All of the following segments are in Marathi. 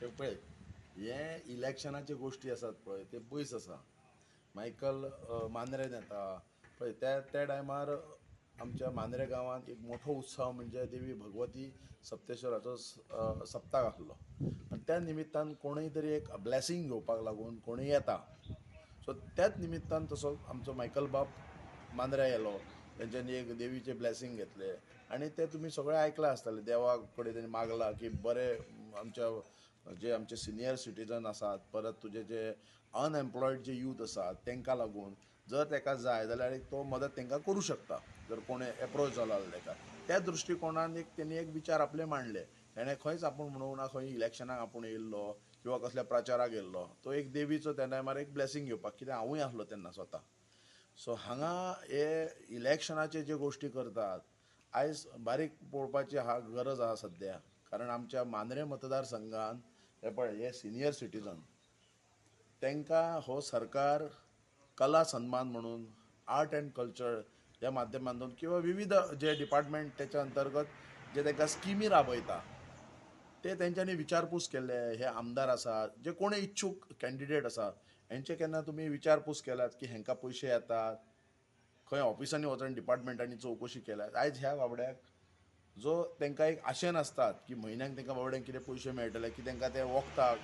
ते पळय. हे इलेक्शनाचे गोश्टी आसात पळय ते पयस आसा मायकल मांद्रेन मांद्रे येता पळय त्या त्या टायमार आमच्या मांद्रे गांवांत एक मोठो उत्सव म्हणजे देवी भगवती सप्तेश्वराचो सप्ताक आसलो. आनी त्या निमित्तान कोणूय तरी एक ब्लॅसिंग घेवपाक लागून कोणूय येता. सो त्याच निमित्तान तसो आमचो मायकल बाब मांद्रे येयलो तेंच्यांनी एक देवीचे ब्लॅसिंग घेतले. आनी ते तुमी सगळे आयकलां आसतले देवा कडेन तेणी मागला की बरे आमच्या जे आमचे सिनियर सिटीजन आसात परत तुजे जे अनएम्प्लॉयड जे यूथ आसात तांकां लागून जर ताका जाय जाल्यार एक तो मदत तांकां करूं शकता जर कोणें एप्रोच जाला जाल्यार ताका त्या दृश्टिकोनान एक तेणी एक विचार आपले मांडले. तेणें खंयच आपूण म्हणूंक ना खंय इलेक्शनाक आपूण येयल्लो किंवा कसल्या प्रचाराक येयल्लो तो एक देवीचो त्या टायमार एक ब्लेसींग घेवपाक कित्याक हांवूय आसलो तेन्ना स्वता. सो हांगा हे इलेक्शनाचे जे गोश्टी करतात आयज बारीक पळोवपाची हा गरज आहा सद्या कारण आमच्या मांद्रे मतदारसंघान हे पळय हे सिनियर सिटीजन तांकां हो सरकार कला सन्मान म्हणून आर्ट अँड कल्चर ह्या माध्यमांतून किंवा विविध जे डिपार्टमेंट त्याच्या अंतर्गत जे तांकां स्किमी राबयता ते तेंच्यांनी विचारपूस केले. हे आमदार आसात जे कोणी इच्छूक कॅन्डिडेट आसा हेंचे केन्ना तुमी विचारपूस केल्यात की हेंकां पयशे येतात? खंय ऑफिसांनी वचून डिपार्टमेंटांनी चवकशी केल्यात? आयज ह्या बाबड्याक जो तांकां एक आशेन आसतात की म्हयन्याक तांकां बाबड्यांक कितें पयशे मेळटले की तांकां ते वखदाक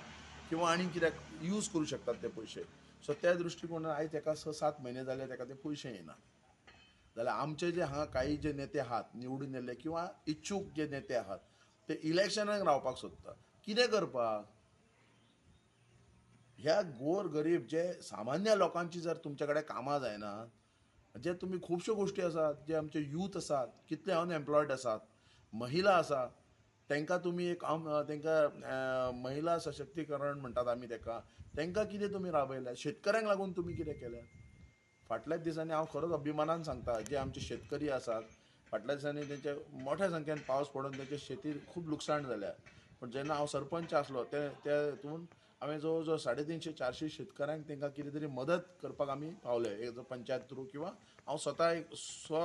किंवा आनी कित्याक यूज करूं शकतात ते पयशे. सो त्या दृश्टिकोनान आयज ताका स सात म्हयने जाले ताका ते पयशे येना. जाल्यार आमचे जे हांगा काही जे नेते आहात निवडून येल्ले किंवा इच्छूक जे नेते आहात ते इलेक्शनाक रावपाक सोदता कितें करपाक? ह्या गोर गरीब जे सामान्य लोकांची जर तुमचे कडेन कामां जायनात जे तुमी खुबश्यो गोश्टी आसात जे आमचे यूथ आसात कितले अनएम्प्लॉयड आसात महिला आसा तांकां तुमी एक आम- तांकां महिला सशक्तीकरण म्हणटात आमी ताका तांकां कितें तुमी राबयल्या शेतकऱ्यांक लागून तुमी कितें केल्या? फाटल्याच दिसांनी हांव खरोच अभिमानान सांगता जे आमचे शेतकरी आसात फाटल्या दिसांनी तेंचे मोठ्या संख्येन पावस पडून तेंचे शेती खूब लुकसाण जाल्या. पण जेन्ना हांव सरपंच आसलो ते त्या हितून हांवें जवळ जवळ साडे तिनशे चारशे शेतकऱ्यांक तांकां कितें तरी मदत करपाक आमी पावले. एक जो पंचायत थ्रू किंवा हांव स्वता एक स्व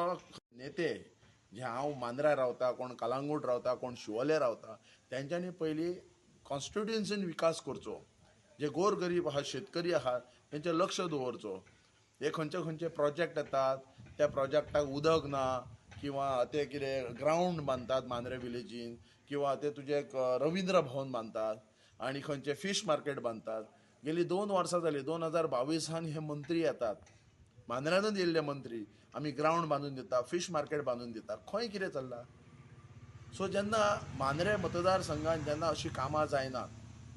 नेते जे हांव मांद्रा रावता कोण कलांगूट रावता कोण शिवोले रावता तेंच्यांनी पयलीं कॉन्स्टिट्युएन्सीन विकास करचो. जे गोर गरीब आहात शेतकरी आहात तेंचे लक्ष दवरचो. हे खंयचे खंयचे प्रोजेक्ट येतात त्या प्रोजेक्टाक उदक ना किंवा ते कितें ग्रावंड बांदतात मांद्रे विलेजीन किंवा ते तुजे एक रविंद्र भवन बांदतात आनी खंयचे फीश मार्केट बांदतात गेली दोन वर्सां जालीं दोन हजार बावीसान हे मंत्री येतात. मांद्र्यानूच येयल्ले मंत्री आमी ग्रावंड बांदून दिता फीश मार्केट बांदून दिता. खंय कितें चल्लां? सो जेन्ना मांद्रे मतदारसंघान जेन्ना अशीं कामां जायनात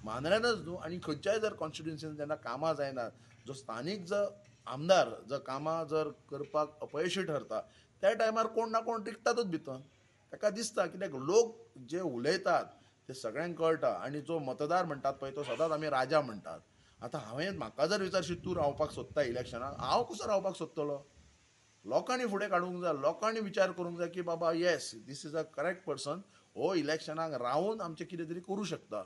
मांद्र्यानच न्हू आनी खंयच्याय जर कॉन्स्टिट्युएन्सीन जेन्ना कामां जायनात जो स्थानीक जो आमदार जर कामां जर करपाक अपयशी ठरता त्या टायमार कोण ना कोण टिकतातूच भितर ताका दिसता कित्याक लोक जे उलयतात ते सगळ्यांक कळटा. आनी जो मतदार म्हणटात पळय तो सदांच आमी राजा म्हणटात आतां हांवें म्हाका जर विचारशीत तूं रावपाक सोदता इलेक्शनाक हांव कसो रावपाक सोदतलो? लोकांनी फुडें काडूंक जाय लोकांनी विचार करूंक जाय की बाबा yes this is a correct person हो इलेक्शनाक रावन आमचें कितें तरी करूं शकता.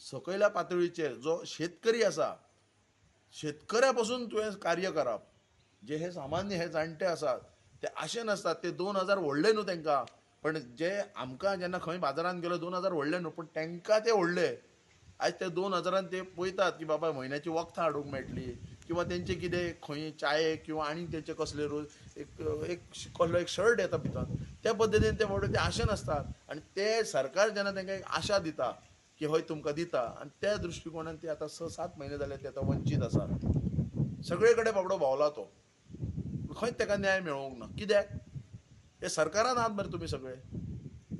सकयल्या पातळीचेर जो शेतकरी आसा शेतकऱ्या पासून तुवें कार्य करप जे हे सामान्य हे जाणटे आसात ते आशेन आसतात ते दोन हजार व्हडले न्हू तांकां. पण जे आमकां जेन्ना खंय बाजारांत गेलो दोन हजार व्हडले न्हू पूण तांकां ते व्हडले. आयज ते दोन हजारान ते पळयतात की बाबा म्हयन्याची वखदां हाडूंक मेळटली किंवा तेंचे कितें खंय चाये किंवा आनी तेंचे कसले रोज एक एक कसलो एक शर्ट येता भितर त्या पद्दतीन ते बाबडे ते आशेन आसतात. आनी ते सरकार जेन्ना तांकां एक आशा दिता की हय तुमकां दिता आनी त्या दृश्टिकोनान ते आतां स सात म्हयने जाले ते आतां वंचीत आसात. सगळे कडेन बाबडो भोंवला तो. खंयच ताका न्याय मेळोंक ना. कित्याक? हे सरकारान आहात बरें तुमी सगळे.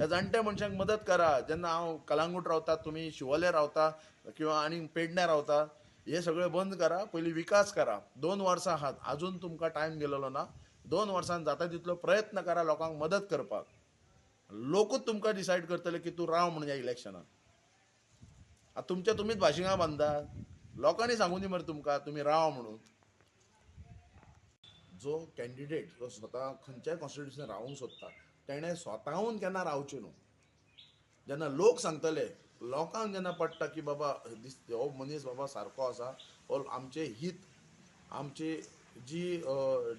ह्या जाणट्या मनशांक मदत करा. जेन्ना हांव कलांगूट रावता तुमी शिवोले रावता किंवा आनी पेडण्या रावता हे सगळें बंद करा. पयलीं विकास करा. दोन वर्सां आहात. अजून तुमकां टायम गेलेलो ना. दोन वर्सांत जाता तितलो प्रयत्न करा लोकांक मदत करपाक. लोकूच तुमकां डिसायड करतले की तूं राव म्हणून ह्या इलेक्शनांत आतां तुमच्या तुमीच भाशिंगा बांदतात लोकांनी सांगून दी मरे तुमकां तुमी राव म्हणून. जो कॅन्डिडेट जो स्वता खंयच्याय कॉन्स्टिट्युशन रावूंक सोदता तेणें स्वताहून केन्ना रावचें न्हू जेन्ना लोक सांगतले लोकांक जेन्ना पडटा की बाबा दिस हो मनीस बाबा सारको आसा हो आमचें हित आमची जी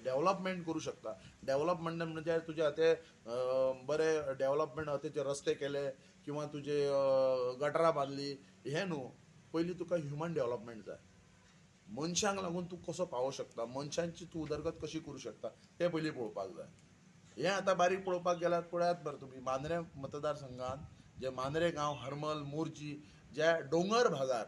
डेव्हलपमेंट करू शकता. डेव्हलपमेंट म्हणजे तुजे आतां बरे डेव्हलपमेंट आतां रस्ते केले किंवा तुजे गटरां बांदली हें न्हू पयलीं तुका ह्युमन डेव्हलपमेंट जाय. मनशांक लागून तूं कसो पावों शकता? मनशांची तूं उदरगत कशी करूं शकता? तें पयलीं पळोवपाक जाय. हें आतां बारीक पळोवपाक गेल्यार पळयात बरं तुमी मांद्रे मतदारसंघात जे मांद्रे गांव हरमल मोर्जी जे दोंगर भागार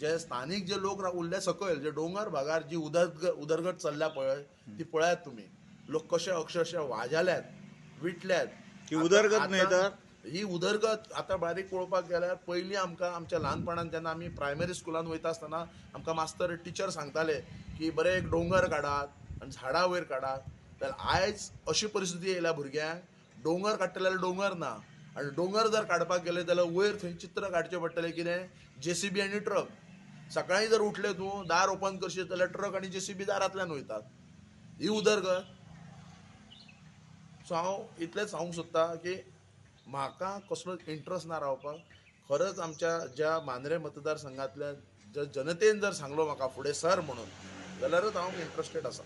जे स्थानीक जे लोक उरले सकयल जे दोंगर भागार जी उदरग उदरगत चल्ल्या पळय ती पळयात तुमी लोक कशे अक्षरशः वाजल्यात विटल्यात. ती उदरगत न्हय तर? ही उदरगत आतां बारीक पळोवपाक गेल्यार पयलीं आमकां आमच्या ल्हानपणांत जेन्ना आमी प्रायमरी स्कुलान वयता आसतना आमकां मास्तर टिचर सांगताले की बरे एक डोंगर काडात आनी झाडां वयर काडात जाल्यार आयज अशी परिस्थिती येयल्या भुरग्यांक डोंगर काडटले जाल्यार डोंगर ना आनी डोंगर जर काडपाक गेले जाल्यार वयर थंय चित्र काडचें पडटलें कितें जेसीबी आनी ट्रक. सकाळीं जर उठले तूं दार ओपन करशीत जाल्यार ट्रक आनी जेसीबी दारांतल्यान वयतात. ही उदरगत सो हांव इतलेंच सांगूंक सोदतां की म्हाका कसलोच इंट्रस्ट ना रावपाक. खरंच आमच्या ज्या मांद्रे मतदारसंघांतल्या ज्या जनतेन जर सांगलो म्हाका फुडें सर म्हणून जाल्यारच हांव इंट्रस्टेड आसा.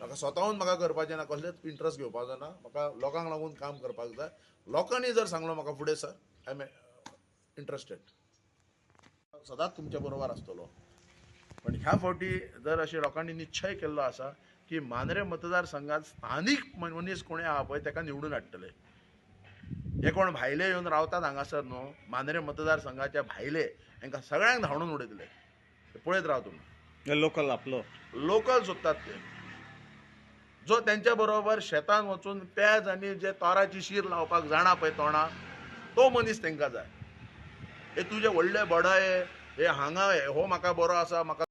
म्हाका स्वताहून म्हाका करपाचें ना कसलेच इंट्रस्ट घेवपाचो ना. म्हाका लोकांक लागून काम करपाक जाय. लोकांनी जर सांगलो म्हाका फुडें सर आय एम इंट्रस्टेड सदांच तुमच्या बरोबर आसतलो. पण ह्या फावटी जर अशें लोकांनी निश्चय केल्लो आसा की मांद्रे मतदारसंघात स्थानीक मन- मनीस कोणी आहा पळय ताका निवडून हाडटले. हे कोण भायले येवन रावतात हांगासर न्हू मांद्रे मतदारसंघाच्या भायले हांकां सगळ्यांक धांवडून उडयतले. पळयत राव तुमी लोकल आपलो. लोकल सोदतात ते. जो त्यांच्या बरोबर शेतान वचून पेज आनी जे तोराची शीर लावपाक जाणा पळय तोंडा तो मनीस तांकां जाय. हे तुजे व्हडले बडाये हे हांगा हो म्हाका बरो आसा म्हाका